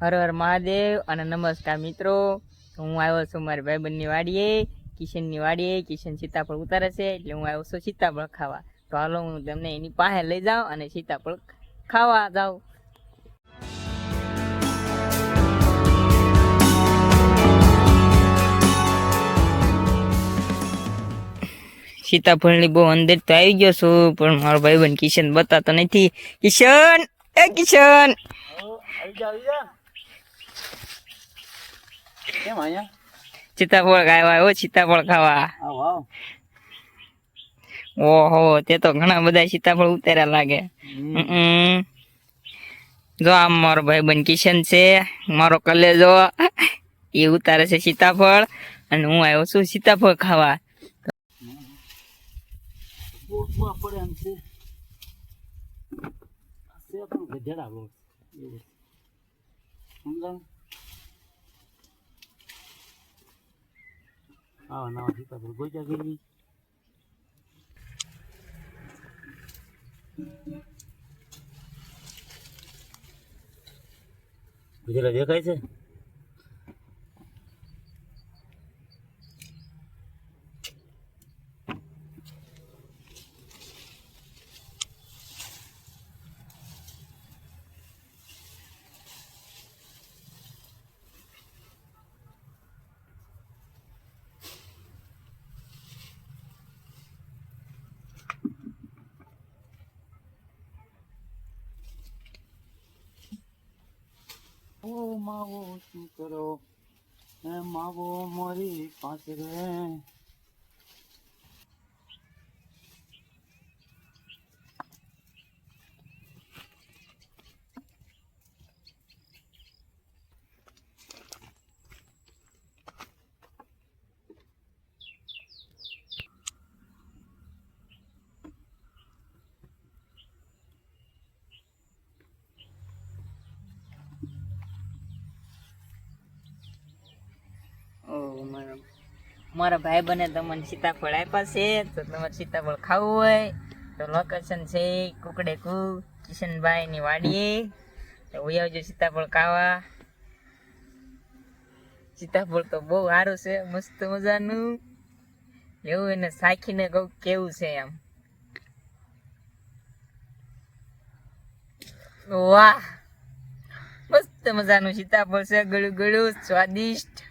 હર હર મહાદેવ અને નમસ્કાર મિત્રો. હું આવ્યો છું મારી ભાઈબંધની વાડીએ, કિશનની વાડીએ. કિશન સીતાફળ ઉતારે છે એટલે હું આવ્યો છું સીતાફળ ખાવા. તો હાલો હું તમને એની પાસે લઈ જાઉં અને સીતાફળ ખાવા જાઉં. સીતાફળની બહુ અંદર તો આવી ગયો છું, પણ મારો ભાઈબંધ કિશન બતાતો નથી. કિશન! એ કિશન! આવી જા આવી જા. કેમ સીતાફળ ખાવા આવ્યો સીતાફળ ખાવા. ઓહો તે તો ઘણા બધા સીતાફળ ઉતાર્યા લાગે. જો આમ મારો ભાઈબંધ કિશન છે મારો કલેજો એ ઉતારે છે સીતાફળ અને હું આવ્યો છું સીતાફળ ખાવા. ગધેડા આવા નવા સીતાફળ ગોજા ગયેલી ગુજરાત દેખાય છે? ઓ માવો શું કરો? માવો મારી પાસે રે. મારા ભાઈ બને તમને સીતાફળ આપ્યા છે, તો તમારે સીતાફળ ખાવું હોય, તો લોકેશન છે કુકડે કુ કિશનભાઈ ની વાડીએ. તો વહી આવજો સીતાફળ ખાવા. સીતાફળ તો બહુ સારું છે, મસ્ત મજાનું. એવું એને સાખીને કહું કેવું છે એમ. વાહ! મસ્ત મજાનું સીતાફળ છે, ગળું ગળું, સ્વાદિષ્ટ.